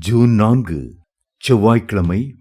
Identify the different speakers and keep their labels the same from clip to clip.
Speaker 1: June நான்கு செவ்வாய்க்கிழமை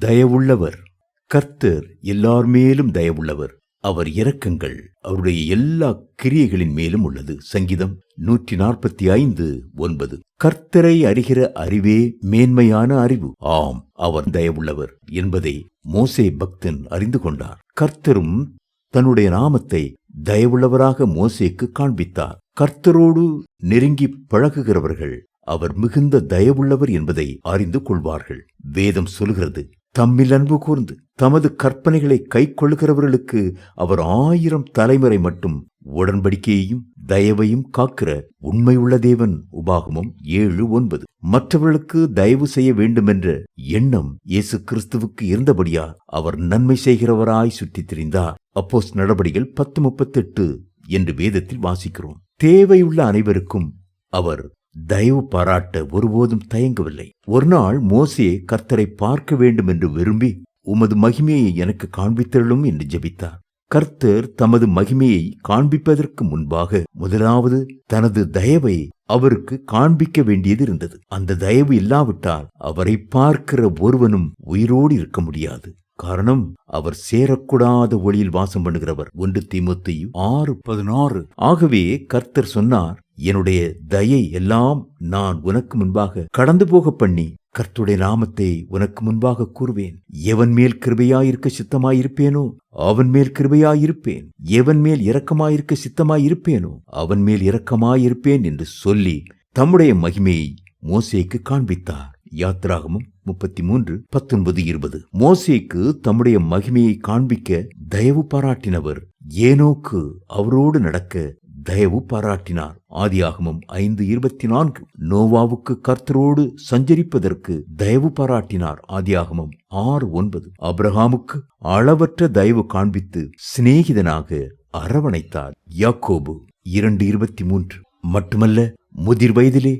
Speaker 1: தயவுள்ளவர். கர்த்தர் எல்லார் மேலும் தயவுள்ளவர். அவர் இரக்கங்கள் அவருடைய எல்லா கிரியைகளின் மேலும் உள்ளது. சங்கீதம் நூற்றி நாற்பத்தி ஐந்து ஒன்பது. கர்த்தரை அறிகிற அறிவே மேன்மையான அறிவு. ஆம் அவர் தயவுள்ளவர் என்பதை மோசே பக்தன் அறிந்து கொண்டார். கர்த்தரும் தன்னுடைய நாமத்தை தயவுள்ளவராக மோசேக்கு காண்பித்தார். கர்த்தரோடு நெருங்கி பழகுகிறவர்கள் அவர் மிகுந்த தயவுள்ளவர் என்பதை அறிந்து கொள்வார்கள். வேதம் சொல்கிறது தம்மில் அன்பு கூர்ந்து தமது கற்பனைகளை கை கொள்கிறவர்களுக்கு அவர் ஆயிரம் தலைமுறை மட்டும் உடன்படிக்கையையும் தயவையும் காக்கிற உண்மையுள்ள தேவன். உபாகமம் ஏழு ஒன்பது. மற்றவர்களுக்கு தயவு செய்ய வேண்டுமென்ற எண்ணம் இயேசு கிறிஸ்துவுக்கு இருந்தபடியா அவர் நன்மை செய்கிறவராய் சுற்றித் திரிந்தார். அப்போஸ் நடபடிகள் பத்து முப்பத்தெட்டு என்று வேதத்தில் வாசிக்கிறோம். தேவையுள்ள அனைவருக்கும் அவர் தயவு பாராட்ட ஒருபோதும் தயங்கவில்லை. ஒரு நாள் மோசே கர்த்தரை பார்க்க வேண்டும் என்று விரும்பி உமது மகிமையை எனக்கு காண்பித்தருளும் என்று ஜெபித்தார். கர்த்தர் தமது மகிமையை காண்பிப்பதற்கு முன்பாக முதலாவது தனது தயவை அவருக்கு காண்பிக்க வேண்டியது இருந்தது. அந்த தயவு இல்லாவிட்டால் அவரை பார்க்கிற ஒருவனும் உயிரோடு இருக்க முடியாது. காரணம் அவர் சேரக்கூடாத ஒளியில் வாசம் பண்ணுகிறவர். ஒன்று தீமுத்தையும் ஆறு பதினாறு. ஆகவே கர்த்தர் சொன்னார் என்னுடைய தயை எல்லாம் நான் உனக்கு முன்பாக கடந்து போக பண்ணி கர்த்துடைய நாமத்தை உனக்கு முன்பாக கூறுவேன். எவன் மேல் கிருபையாயிருக்க சித்தமாயிருப்பேனோ அவன் மேல் கிருபையாயிருப்பேன். எவன் மேல் இரக்கமாயிருக்க சித்தமாயிருப்பேனோ அவன் மேல் இரக்கமாயிருப்பேன் என்று சொல்லி தம்முடைய மகிமையை மோசேக்கு காண்பித்தார். யாத்ராகமும் முப்பத்தி மூன்று பத்தொன்பது இருபது. மோசேக்கு தம்முடைய மகிமையை காண்பிக்க தயவு பாராட்டினவர் ஏனோக்கு அவரோடு நடக்க தயவு பாராட்டினார். ஆதியாகமம் ஐந்து இருபத்தி நான்கு நோவாவுக்கு கர்த்தரோடு சஞ்சரிப்பதற்கு தயவு பாராட்டினார். ஆதியாகமம் ஆறு ஒன்பது. அப்ரஹாமுக்கு அளவற்ற தயவு காண்பித்து சிநேகிதனாக அரவணைத்தார். யாக்கோபு இரண்டு இருபத்தி மூன்று. மட்டுமல்ல முதிர் வயதிலே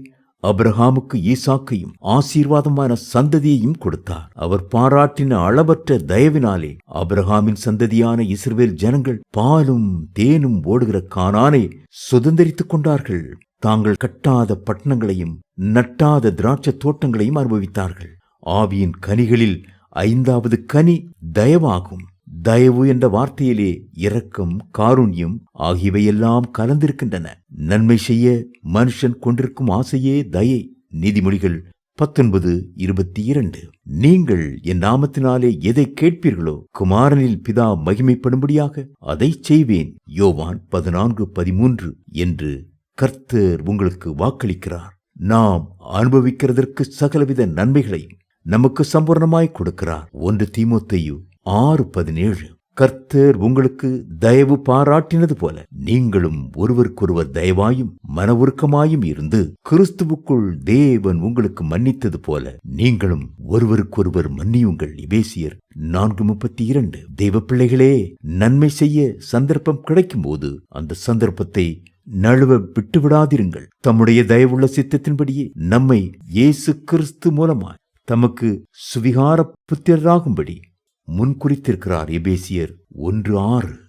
Speaker 1: அப்ரஹாமுக்கு ஈசாக்கையும் ஆசீர்வாதமான சந்ததியையும் கொடுத்தார். அவர் பாராட்டின அளவற்ற தயவினாலே அப்ரஹாமின் சந்ததியான இஸ்ரேல் ஜனங்கள் பாலும் தேனும் ஓடுகிற கானானை சுதந்திரித்துக் கொண்டார்கள். தாங்கள் கட்டாத பட்டணங்களையும் நட்டாத திராட்சை தோட்டங்களையும் அனுபவித்தார்கள். ஆவியின் கனிகளில் ஐந்தாவது கனி தயவாகும். தயவு என்ற வார்த்தையிலே இரக்கம் காருண்யம் ஆகியவையெல்லாம் கலந்திருக்கின்றன. நன்மை செய்ய மனுஷன் கொண்டிருக்கும் ஆசையே தயை. நீதிமொழிகள் பத்தொன்பது இருபத்தி இரண்டு நீங்கள் என் நாமத்தினாலே எதை கேட்பீர்களோ குமாரனில் பிதா மகிமைப்படும்படியாக அதை செய்வேன். யோவான் பதினான்கு பதிமூன்று என்று கர்த்தர் உங்களுக்கு வாக்களிக்கிறார். நாம் அனுபவிக்கிறதற்கு சகலவித நன்மைகளையும் நமக்கு சம்பூர்ணமாய் கொடுக்கிறார். ஒன்று தீமோத்தையு ஆறு பதினேழு. கர்த்தர் உங்களுக்கு தயவு பாராட்டினது போல நீங்களும் ஒருவருக்கொருவர் தயவாயும் மன உருக்கமாயும் இருந்து கிறிஸ்துவுக்குள் தேவன் உங்களுக்கு மன்னித்தது போல நீங்களும் ஒருவருக்கொருவர் மன்னியுங்கள். இபேசியர் நான்கு முப்பத்தி இரண்டு. தெய்வ பிள்ளைகளே நன்மை செய்ய சந்தர்ப்பம் கிடைக்கும் போது அந்த சந்தர்ப்பத்தை நழுவ விட்டுவிடாதிருங்கள். தம்முடைய தயவுள்ள சித்தத்தின்படியே நம்மை இயேசு கிறிஸ்து மூலமாய் தமக்கு சுவிகார புத்திரராகும்படி முன்குறித்திருக்கிறார் எபேசியர் ஒன்று ஆறு.